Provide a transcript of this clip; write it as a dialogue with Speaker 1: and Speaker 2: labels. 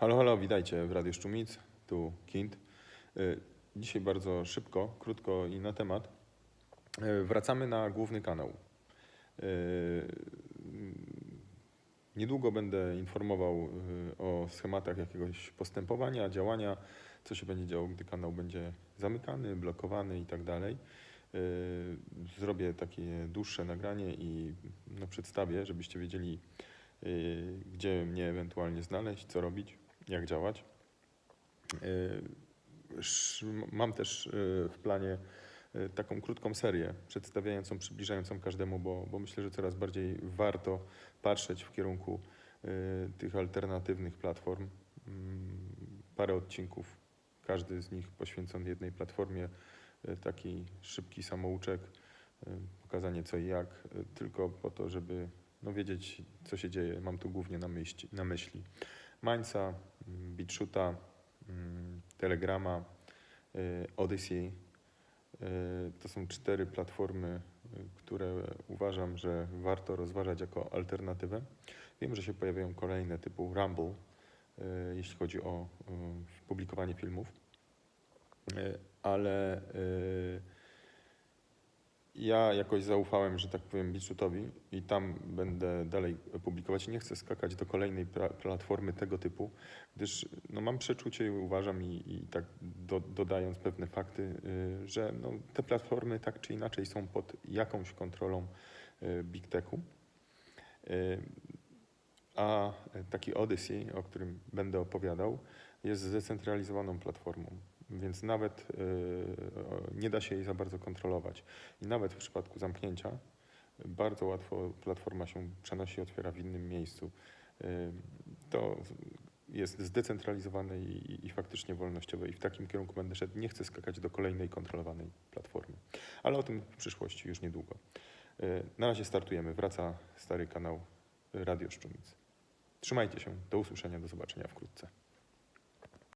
Speaker 1: Halo, halo, witajcie w Radiu Szczumic, tu Kint. Y, Dzisiaj bardzo szybko, krótko i na temat. Y, Wracamy na główny kanał. Y, Niedługo będę informował o schematach jakiegoś postępowania, działania, co się będzie działo, gdy kanał będzie zamykany, blokowany i tak dalej. Zrobię takie dłuższe nagranie i no, przedstawię, żebyście wiedzieli, gdzie mnie ewentualnie znaleźć, co robić, jak działać. Sz- Mam też y, w planie y, taką krótką serię przedstawiającą, przybliżającą każdemu, bo, bo myślę, że coraz bardziej warto patrzeć w kierunku tych alternatywnych platform. Mm, Parę odcinków, każdy z nich poświęcony jednej platformie, taki szybki samouczek, pokazanie co i jak, tylko po to, żeby no, wiedzieć, co się dzieje. Mam tu głównie na myśli, na myśli Mm, BitShoota, mm, Telegrama, y, Odyssey. Y, To są cztery platformy, y, które uważam, że warto rozważać jako alternatywę. Wiem, że się pojawiają kolejne typu Rumble, jeśli chodzi o publikowanie filmów, ale ja jakoś zaufałem, że tak powiem, BitChutowi i tam będę dalej publikować. Nie chcę skakać do kolejnej platformy tego typu, gdyż no, mam przeczucie i uważam, i, i tak do, dodając pewne fakty, y, że no, te platformy tak czy inaczej są pod jakąś kontrolą y, Big Techu. Y, a taki Odyssey, o którym będę opowiadał, jest zdecentralizowaną platformą, więc nawet y, nie da się jej za bardzo kontrolować. I nawet w przypadku zamknięcia bardzo łatwo platforma się przenosi, otwiera w innym miejscu. Y, To jest zdecentralizowane i, i faktycznie wolnościowe i w takim kierunku będę szedł. Nie chcę skakać do kolejnej kontrolowanej platformy, ale o tym w przyszłości już niedługo. Y, Na razie startujemy. Wraca stary kanał Radio Szczumic. Trzymajcie się. Do usłyszenia. Do zobaczenia wkrótce.